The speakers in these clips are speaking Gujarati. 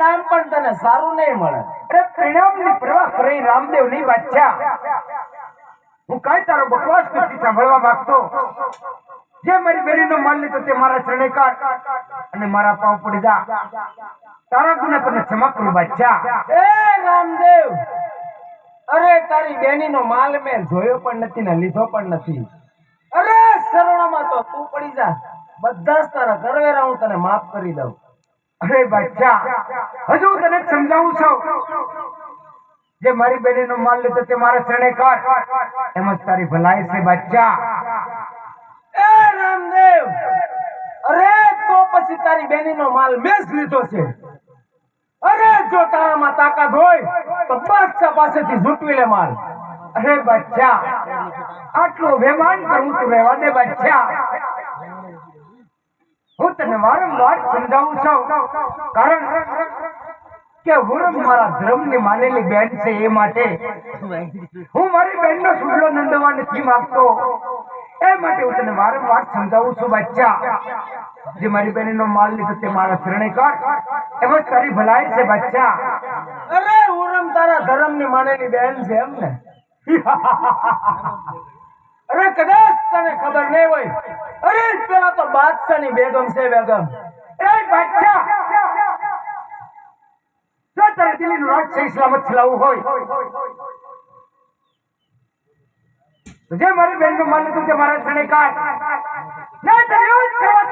પણ તને સારું નહીં મળે. અરે પરિણામની પ્રવાહ કરી રામદેવની વાચ્યા હું કઈ તારો બકવાસ નથી સાંભળવા માંગતો. જે મારી બેરીનો માલ લીધો તે મારા ચરણે કાઢ અને મારા પાવ પડી જા તારા ગુના તને ક્ષમા કરું બચ્ચા એ રામદેવ અરે તારી બેની નો માલ મેં જોયો પણ નથી ને લીધો પણ નથી. અરે શરણોમાં તો તું પડી જા. બધા જ તારા કરવેરા હું તને માફ કરી દઉં. અરે બચ્ચા હજુ તને સમજાવું છું. જે મારી બેરીનો માલ લીધો તે મારા ચરણે કાઢ એમ જ તારી ભલાઈ છે બચ્ચા. એ રામદેવ અરે તો પછી તારી બેનીનો માલ મેં જ લીધો છે. અરે જો તારામાં તાકાત હોય તો બાદશાહ પાસેથી ઝૂંટવી લે માલ. અરે બચ્ચા આટલું વેમાન કરવું તું રહેવા દે બાદશાહ હું તને વારંવાર સમજાવું છું. કારણ કે હું મારા ધર્મની માનેલી બેન છે એ માટે હું મારી બેનનો સુડલો નંદવા નથી માંગતો એ માટે હું તને વારંવાર સમજાવું છું, બચ્ચા. જે મારી બેનનો માલ લીધો તે મારા શરણે કાઢ એમ જ તારી ભલાઈ છે, બચ્ચા. અરે ઉરમ તારા ધર્મની માનેલી બેન છે એમ ને. અરે, કદાચ તને ખબર નહીં હોય. અરે બાદશાહની બેગમ છે બેગમ. એ બાદશાહ! જો તારે દિલ્હીનું રાજ છે ઇસ્લામત ચલાવવું હોય જે મારી બેનનો માલ લીધું કે મારા શરણે કાઢ. ના તને જ કરવા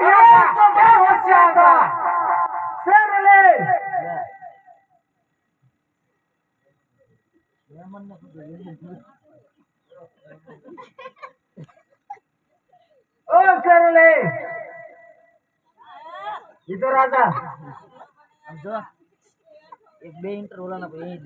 એ તો શેર લે. ઈ આજા. જો એક બે ઇન્ટર ઓલાના પછી